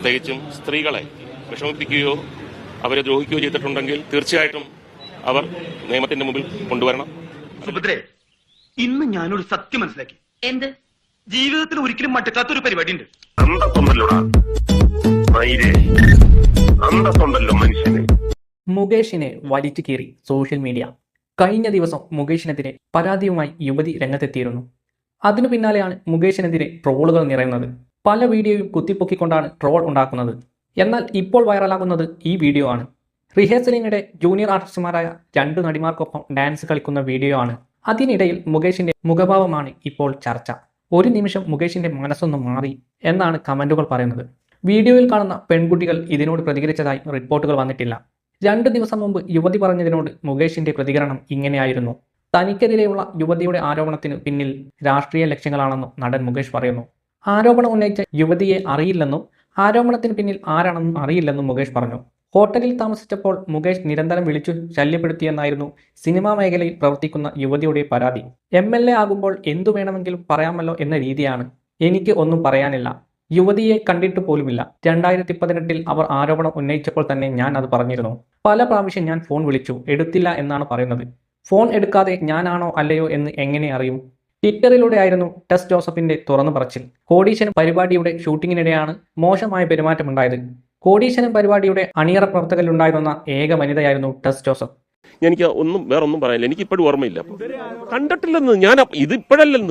പ്രത്യേകിച്ചും സ്ത്രീകളെ വിഷമിപ്പിക്കുകയോ അവരെ ദ്രോഹിക്കുകയോ ചെയ്തിട്ടുണ്ടെങ്കിൽ തീർച്ചയായിട്ടും അവർ നിയമത്തിന്റെ മുമ്പിൽ കൊണ്ടുവരണം. സുഭദ്രേ ഇന്ന് ഞാനൊരു സത്യം മനസ്സിലാക്കി. എന്ത്? ജീവിതത്തിൽ ഒരിക്കലും മടുക്കാത്ത ഒരു പരിപാടി ഉണ്ട് മുകേഷിനെ വലിച്ചു കീറി സോഷ്യൽ മീഡിയ. കഴിഞ്ഞ ദിവസം മുകേഷിനെതിരെ പരാതിയുമായി യുവതി രംഗത്തെത്തിയിരുന്നു. അതിനു പിന്നാലെയാണ് മുകേഷിനെതിരെ ട്രോളുകൾ നിറയുന്നത്. പല വീഡിയോയും കുത്തിപ്പൊക്കിക്കൊണ്ടാണ് ട്രോൾ ഉണ്ടാക്കുന്നത്. എന്നാൽ ഇപ്പോൾ വൈറലാകുന്നത് ഈ വീഡിയോ ആണ്. റിഹേഴ്സലിനിടെ ജൂനിയർ ആർട്ടിസ്റ്റുമാരായ രണ്ട് നടിമാർക്കൊപ്പം ഡാൻസ് കളിക്കുന്ന വീഡിയോ ആണ്. അതിനിടയിൽ മുകേഷിന്റെ മുഖഭാവമാണ് ഇപ്പോൾ ചർച്ച. ഒരു നിമിഷം മുകേഷിന്റെ മനസ്സൊന്ന് മാറി എന്നാണ് കമന്റുകൾ പറയുന്നത്. വീഡിയോയിൽ കാണുന്ന പെൺകുട്ടികൾ ഇതിനോട് പ്രതികരിച്ചതായി റിപ്പോർട്ടുകൾ വന്നിട്ടില്ല. രണ്ട് ദിവസം മുമ്പ് യുവതി പറഞ്ഞതിനോട് മുകേഷിന്റെ പ്രതികരണം ഇങ്ങനെയായിരുന്നു. തനിക്കെതിരെയുള്ള യുവതിയുടെ ആരോപണത്തിന് പിന്നിൽ രാഷ്ട്രീയ ലക്ഷ്യങ്ങളാണെന്നും നടൻ മുകേഷ് പറയുന്നു. ആരോപണം ഉന്നയിച്ച യുവതിയെ അറിയില്ലെന്നും ആരോപണത്തിന് പിന്നിൽ ആരാണെന്നും അറിയില്ലെന്നും മുകേഷ് പറഞ്ഞു. ഹോട്ടലിൽ താമസിച്ചപ്പോൾ മുകേഷ് നിരന്തരം വിളിച്ചു ശല്യപ്പെടുത്തിയെന്നായിരുന്നു സിനിമാ മേഖലയിൽ പ്രവർത്തിക്കുന്ന യുവതിയുടെ പരാതി. എം എൽ എ ആകുമ്പോൾ എന്തു വേണമെങ്കിലും പറയാമല്ലോ എന്ന രീതിയാണ്. എനിക്ക് ഒന്നും പറയാനില്ല. യുവതിയെ കണ്ടിട്ട് പോലുമില്ല. രണ്ടായിരത്തി പതിനെട്ടിൽ അവർ ആരോപണം ഉന്നയിച്ചപ്പോൾ തന്നെ ഞാൻ അത് പറഞ്ഞിരുന്നു. പല പ്രാവശ്യം ഞാൻ ഫോൺ വിളിച്ചു. എടുത്തില്ല എന്നാണ് പറയുന്നത്. ഫോൺ എടുക്കാതെ ഞാനാണോ അല്ലയോ എന്ന് എങ്ങനെ അറിയും? ട്വിറ്ററിലൂടെയായിരുന്നു ടെസ് ജോസഫിന്റെ തുറന്നു പറച്ചിൽ. കോടീശ്വരൻ പരിപാടിയുടെ ഷൂട്ടിങ്ങിനിടെയാണ് മോശമായ പെരുമാറ്റമുണ്ടായത്. കോടീശ്വരൻ പരിപാടിയുടെ അണിയറ പ്രവർത്തകരിലുണ്ടായിരുന്ന ഏക വനിതയായിരുന്നു ടെസ് ജോസഫ്. എനിക്ക് ഒന്നും വേറെ ഒന്നും പറയാനില്ല. എനിക്ക് ഇപ്പോഴും ഓർമ്മയില്ല. കണ്ടിട്ടില്ലെന്ന് ഞാൻ ഇത് ഇപ്പോഴല്ലെന്ന്